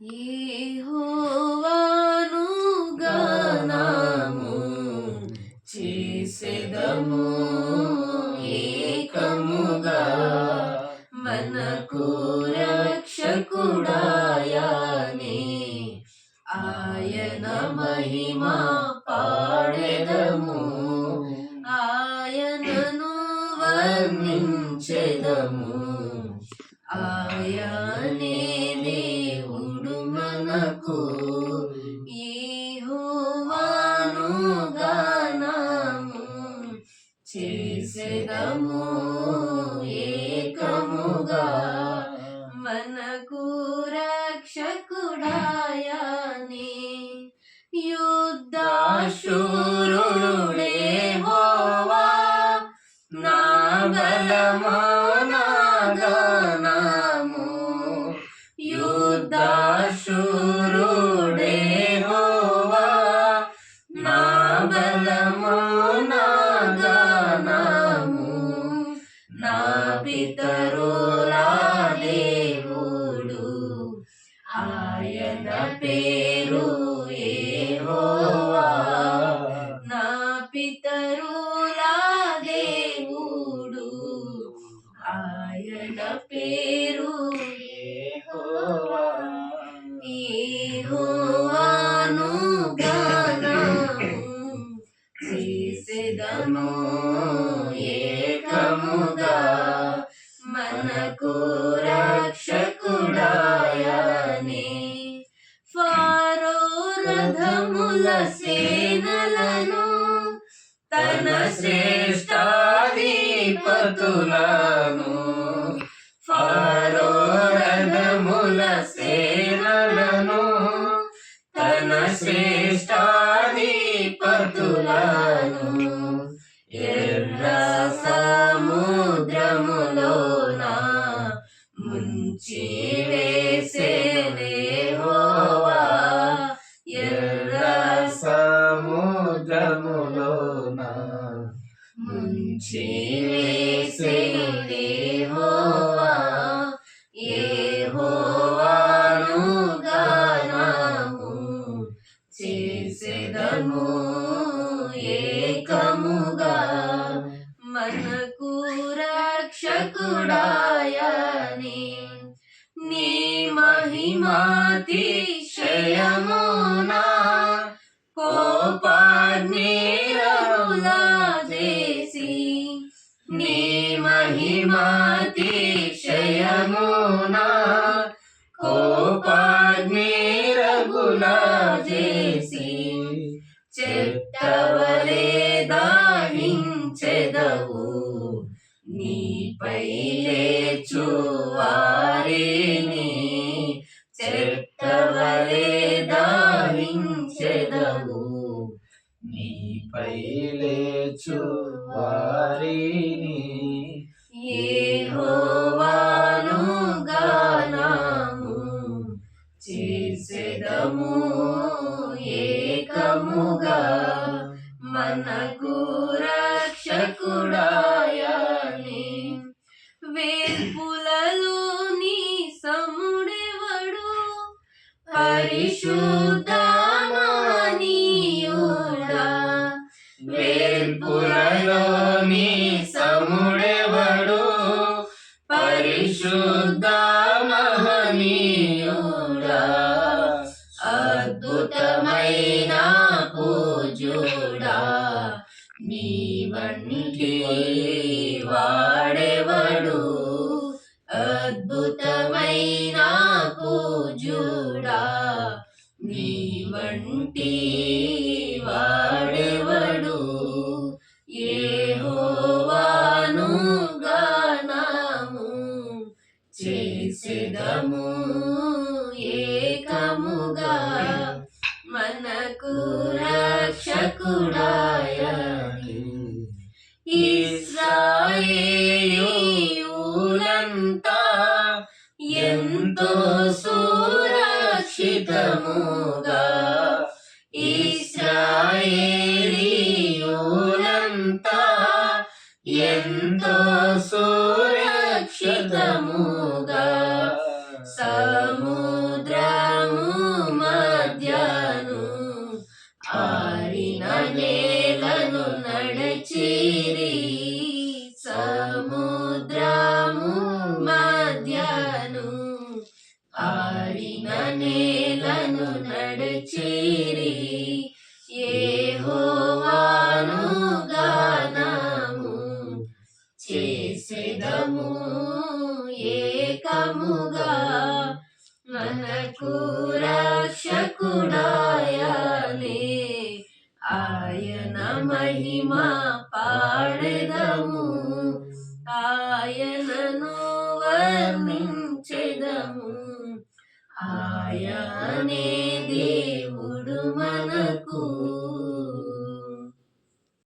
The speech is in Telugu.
యెహోవాను గానము చేసెదము ఏకముగా. మనకు రక్షకుడాయనే ఆయన మహిమ పాడెదము ఆయనను వర్ణించెదము. చేసెదము ఏకముగా మనకు రక్షకుడాయనే యుద్ధాశూరుడే హోవా నా బలమా నా మనకు రక్షకుడాయనే ఫారో రథముల సేనలను తన శ్రేష్టాధిపతులను. ఫారో రథముల సేనలను తన శ్రేష్టాధిపతులను. ముంచి వేసేనే హోవా ఎర్ర సముద్రములోన. ముంచి వేసేనే హోవా యెహోవాను గానము చేసేదము. మహిమాతిశయమునా కోపాగ్నిరములా చేసి నీ మహిమాతిశయమునా కోపాగ్నిరగులా చేసి చెట్టవలే దాహించెదవు నీపై లేచు దాహించెదవు నీపై లేచు వారిని యెహోవాను గానము చేసేదము ఏకముగా. మనకు రక్షకుడాయని. వేల్పు వేల్పురలోని సముడెవడు? పరిశుద్ధ మహనీయుడా అద్భుతమైన పూజుడా నీ వంటి వాడెవడు? అద్భుతమైన పూజుడా నీ వంటి వాడెవడు? చేసేదము ఏకముగా మనకు రక్షకుడాయ ఇస్రాయేలులంతా ఎంతో సురక్షితముగా ఇస్రాయేలీయులంతా ఎంతో సురక్షితముగా సముద్రము మధ్యను ఆడిన నేలను నడిచిరి. ఏహోవాను గానము చేసేదము ఏకముగా. మనకు రక్షకుడా మహిమ పాడెదము. ఆయనను వర్ణించెదము. ఆయనే దేవుడు మనకు.